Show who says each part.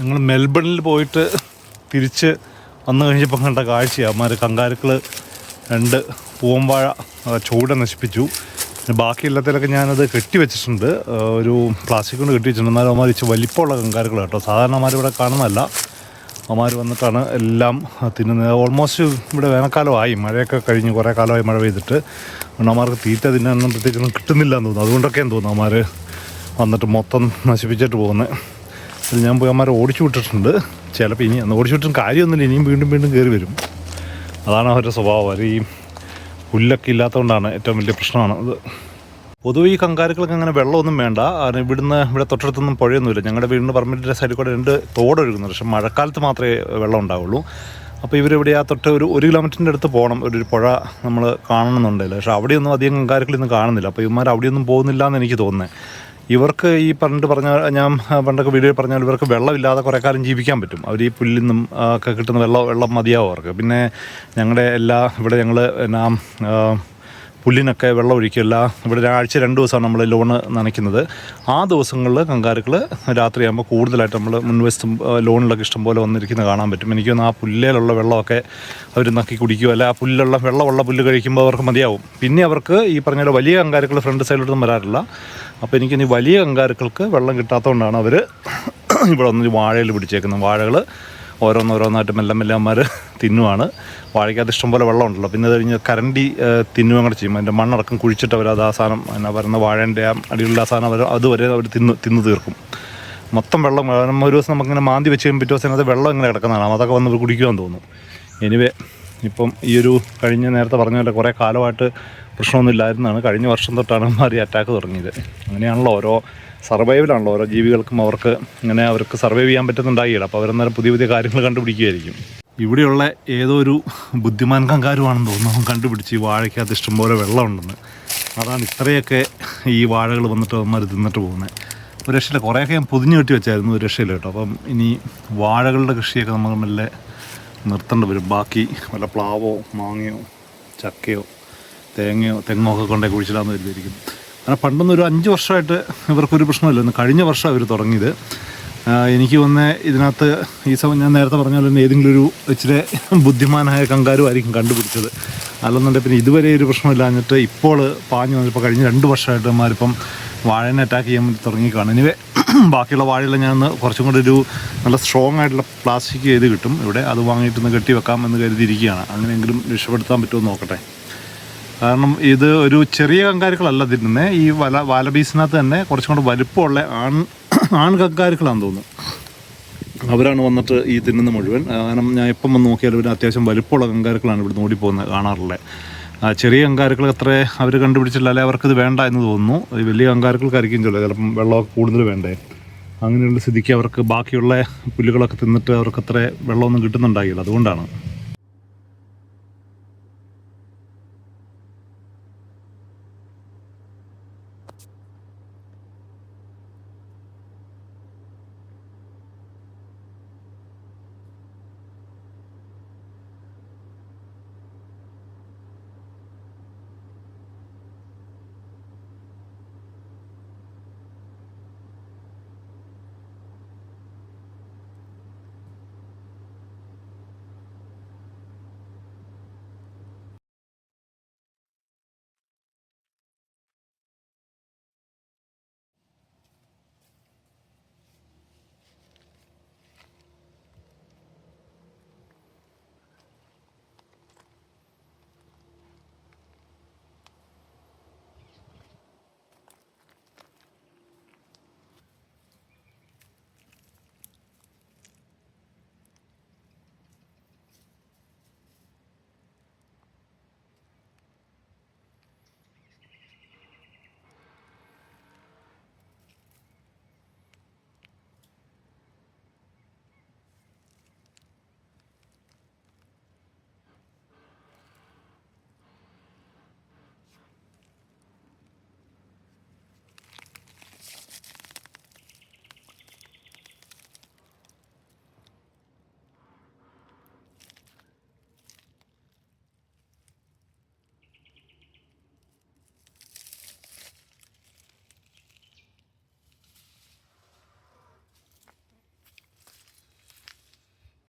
Speaker 1: ഞങ്ങൾ മെൽബണിൽ പോയിട്ട് തിരിച്ച് വന്നു കഴിഞ്ഞപ്പോൾ കണ്ട കാഴ്ചയാണ് അമ്മമാർ കങ്കാരുക്കൾ രണ്ട് പൂവമ്പാഴ ചൂട നശിപ്പിച്ചു. ബാക്കി എല്ലാത്തിലൊക്കെ ഞാനത് കെട്ടി വെച്ചിട്ടുണ്ട്. ഒരു പ്ലാസ്റ്റിക് കൊണ്ട് കെട്ടി വെച്ചിട്ടുണ്ട്. എന്നാലും അമ്മമാർ ഇച്ചിരി വലിപ്പമുള്ള കങ്കാരുക്കൾ കേട്ടോ. സാധാരണ അമ്മമാർ ഇവിടെ കാണുന്നതല്ല. അമ്മമാർ വന്നിട്ടാണ് എല്ലാം തിന്നുന്നത്. ഓൾമോസ്റ്റ് ഇവിടെ വേനൽക്കാലമായി. മഴയൊക്കെ കഴിഞ്ഞ് കുറേ കാലമായി മഴ പെയ്തിട്ട്. അമ്മമാർക്ക് തീറ്റ തിന്നാനൊന്നും പ്രത്യേകിച്ചൊന്നും കിട്ടുന്നില്ല എന്ന് തോന്നുന്നു. അതുകൊണ്ടൊക്കെയാണ് തോന്നുന്നു അമ്മമാർ വന്നിട്ട് മൊത്തം നശിപ്പിച്ചിട്ട് പോകുന്നത്. ഇത് ഞാൻ പോയി അമ്മമാരെ ഓടിച്ചു വിട്ടിട്ടുണ്ട്. ചിലപ്പോൾ ഇനി ഓടിച്ചു വിട്ടിട്ട് കാര്യമൊന്നുമില്ല. ഇനിയും വീണ്ടും വീണ്ടും കയറി വരും. അതാണ് അവരുടെ സ്വഭാവം. അവർ ഈ പുല്ലൊക്കെ ഇല്ലാത്തതുകൊണ്ടാണ് ഏറ്റവും വലിയ പ്രശ്നമാണ് അത്. പൊതുവെ ഈ കങ്കാരുക്കൾക്ക് അങ്ങനെ വെള്ളമൊന്നും വേണ്ട. ഇവിടുന്ന് ഇവിടെ തൊട്ടടുത്തൊന്നും പുഴയൊന്നുമില്ല. ഞങ്ങളുടെ വീടിന്റെ പറമ്പിന്റെ സൈഡിൽ കൂടെ രണ്ട് തോടൊഴുകുന്നുണ്ട് പക്ഷേ മഴക്കാലത്ത് മാത്രമേ വെള്ളം ഉണ്ടാവുള്ളൂ. അപ്പോൾ ഇവരിവിടെ ആ തൊട്ട് ഒരു ഒരു കിലോമീറ്ററിന്റെ അടുത്ത് പോകണം. ഒരു പുഴ നമ്മൾ കാണണമെന്നുണ്ടല്ലോ പക്ഷേ അവിടെയൊന്നും അധികം കങ്കാരുക്കളൊന്നും കാണുന്നില്ല. അപ്പോൾ ഇവന്മാർ അവിടെയൊന്നും പോകുന്നില്ല എന്ന് എനിക്ക് തോന്നുന്നത്. ഇവർക്ക് ഈ പണ്ട് പറഞ്ഞ ഞാൻ പണ്ടൊക്കെ വീഡിയോ പറഞ്ഞാൽ ഇവർക്ക് വെള്ളമില്ലാതെ കുറേ കാലം ജീവിക്കാൻ പറ്റും. അവർ ഈ പുല്ലിൽ നിന്നും ഒക്കെ കിട്ടുന്ന വെള്ളം വെള്ളം മതിയാവും അവർക്ക്. പിന്നെ ഞങ്ങളുടെ എല്ലാ ഇവിടെ ഞങ്ങൾ എന്നാ പുല്ലിനൊക്കെ വെള്ളം ഒഴിക്കില്ല ഇവിടെ ആഴ്ച രണ്ട് ദിവസമാണ് നമ്മൾ ലോണ് നനയ്ക്കുന്നത്. ആ ദിവസങ്ങളിൽ കങ്കാരുക്കൾ രാത്രിയാകുമ്പോൾ കൂടുതലായിട്ട് നമ്മൾ മുൻവശത്തും ലോണിലൊക്കെ ഇഷ്ടംപോലെ വന്നിരിക്കുന്നത് കാണാൻ പറ്റും. എനിക്ക് തോന്നുന്നു ആ പുല്ലേലുള്ള വെള്ളമൊക്കെ അവർ നക്കി കുടിക്കുക അല്ല ആ പുല്ലുള്ള വെള്ളമുള്ള പുല്ല് കഴിക്കുമ്പോൾ അവർക്ക് മതിയാവും. പിന്നെ അവർക്ക് ഈ പറഞ്ഞ വലിയ കങ്കാരുക്കൾ ഫ്രണ്ട് സൈഡിലോട്ടൊന്നും വരാറില്ല. അപ്പോൾ എനിക്ക് എനിക്കിനി വലിയ കങ്കാരുക്കൾക്ക് വെള്ളം കിട്ടാത്തതുകൊണ്ടാണ് അവർ ഇവിടെ ഒന്ന് വാഴയിൽ പിടിച്ചേക്കുന്നത്. വാഴകൾ ഓരോന്നോരോന്നായിട്ട് മെല്ലെ മെല്ലെ അമ്മമാർ തിന്നുവാണ്. വാഴയ്ക്കകത്ത് ഇഷ്ടംപോലെ വെള്ളം ഉണ്ടല്ലോ പിന്നെ അത് കഴിഞ്ഞ് കരണ്ടി തിന്നുകയും കൂടെ ചെയ്യും. അതിന്റെ മണ്ണടക്കം കുഴിച്ചിട്ട് അവർ അത് ആ സാധനം എന്നാ പറയുന്ന വാഴേന്റെ ആ അടിയിലുള്ള ആ സാധനം അവർ അതുവരെ അവർ തിന്ന് തിന്ന് തീർക്കും. മൊത്തം വെള്ളം ഒരു ദിവസം നമുക്കിങ്ങനെ മാന്തി വെച്ച് കഴിയുമ്പോൾ പിറ്റേ ദിവസം അത് വെള്ളം ഇങ്ങനെ കിടക്കുന്നതാണ് അതൊക്കെ വന്ന് കുടിക്കുവാൻ തോന്നുന്നു. എനിവേ ഇപ്പം ഈ ഒരു കഴിഞ്ഞ നേരത്തെ പറഞ്ഞ പോലെ കുറേ കാലമായിട്ട് പ്രശ്നമൊന്നുമില്ലായിരുന്നാണ് കഴിഞ്ഞ വർഷം തൊട്ടാണ് മാറി അറ്റാക്ക് തുടങ്ങിയത്. അങ്ങനെയാണല്ലോ ഓരോ സർവൈവലാണല്ലോ ഓരോ ജീവികൾക്കും അവർക്ക് ഇങ്ങനെ അവർക്ക് സർവൈവ് ചെയ്യാൻ പറ്റുന്നുണ്ടായില്ല? അപ്പോൾ അവരന്നേരം പുതിയ പുതിയ കാര്യങ്ങൾ കണ്ടുപിടിക്കുകയായിരിക്കും ഇവിടെയുള്ള ഏതോ ഒരു ബുദ്ധിമാൻ കങ്കാരുവാണെന്ന് തോന്നുന്നു. അവൻ കണ്ടുപിടിച്ച് ഈ വാഴയ്ക്കകത്ത് ഇഷ്ടംപോലെ വെള്ളമുണ്ടെന്ന്. അതാണ് ഇത്രയൊക്കെ ഈ വാഴകൾ വന്നിട്ട് അവന്മാർ തിന്നിട്ട് പോകുന്നത് ഒരു രക്ഷയില്ല. കുറേയൊക്കെ ഞാൻ പൊതിഞ്ഞു കെട്ടി വെച്ചായിരുന്നു ഒരു രക്ഷയില്ല കേട്ടോ. അപ്പം ഇനി വാഴകളുടെ കൃഷിയൊക്കെ നമ്മൾ മെല്ലെ നിർത്തേണ്ടി വരും. ബാക്കി വല്ല പ്ലാവോ മാങ്ങയോ ചക്കയോ തേങ്ങയോ തെങ്ങോ ഒക്കെ കൊണ്ടേ കുഴിച്ചിടാന്ന് കരുതിയിരിക്കും അങ്ങനെ പണ്ടൊന്നും ഒരു അഞ്ച് വർഷമായിട്ട് ഇവർക്കൊരു പ്രശ്നമില്ലായിരുന്നു കഴിഞ്ഞ വർഷം അവർ തുടങ്ങിയത്. എനിക്ക് വന്ന് ഇതിനകത്ത് ഈ സമയം ഞാൻ നേരത്തെ പറഞ്ഞ പോലെ ഏതെങ്കിലും ഒരു ഇച്ചിരി ബുദ്ധിമാനായ കങ്കാരുമായിരിക്കും കണ്ടുപിടിച്ചത്. അല്ലെന്നുണ്ടെങ്കിൽ പിന്നെ ഇതുവരെ ഒരു പ്രശ്നമില്ലാഞ്ഞിട്ട് ഇപ്പോൾ പാഞ്ഞു വന്നിപ്പോൾ കഴിഞ്ഞ രണ്ട് വർഷമായിട്ട് അമ്മമാരിപ്പം വാഴനെ അറ്റാക്ക് ചെയ്യാൻ വേണ്ടി തുടങ്ങിക്കാണ് ഇനി ബാക്കിയുള്ള വാഴയെല്ലാം ഞാൻ ഒന്ന് കുറച്ചും കൂടി ഒരു നല്ല സ്ട്രോങ് ആയിട്ടുള്ള പ്ലാസ്റ്റിക് ചെയ്ത് കിട്ടും. ഇവിടെ അത് വാങ്ങിയിട്ടൊന്ന് കെട്ടി വെക്കാം എന്ന് കരുതിയിരിക്കുകയാണ്. അങ്ങനെയെങ്കിലും രക്ഷപ്പെടുത്താൻ പറ്റുമോ നോക്കട്ടെ. കാരണം ഇത് ഒരു ചെറിയ കങ്കാരുക്കളല്ല തിന്നുന്നത് ഈ വല വാലബീസിനകത്ത് തന്നെ കുറച്ചും കൂടെ വലുപ്പമുള്ള ആൺ ആൺ കങ്കാരുക്കളാണെന്ന് തോന്നുന്നു. അവരാണ് വന്നിട്ട് ഈ തിന്നുന്ന മുഴുവൻ. കാരണം ഞാൻ ഇപ്പം വന്ന് നോക്കിയാലും ഒരു അത്യാവശ്യം വലുപ്പമുള്ള കങ്കാരുക്കളാണ് ഇവിടെ ഓടിപ്പോകുന്നത് കാണാറുള്ളത് ആ, ചെറിയ കങ്കാരുക്കൾ അത്ര അവർ കണ്ടുപിടിച്ചില്ല അല്ലെ അവർക്കിത് വേണ്ട എന്ന് തോന്നുന്നു. ഈ വലിയ കങ്കാരുക്കൾക്കായിരിക്കും ചില ചിലപ്പം വെള്ളമൊക്കെ കൂടുതൽ വേണ്ടേ. അങ്ങനെയുള്ള സ്ഥിതിക്ക് അവർക്ക് ബാക്കിയുള്ള പുല്ലുകളൊക്കെ തിന്നിട്ട് അവർക്ക് അത്ര വെള്ളമൊന്നും കിട്ടുന്നുണ്ടാകില്ല. അതുകൊണ്ടാണ്.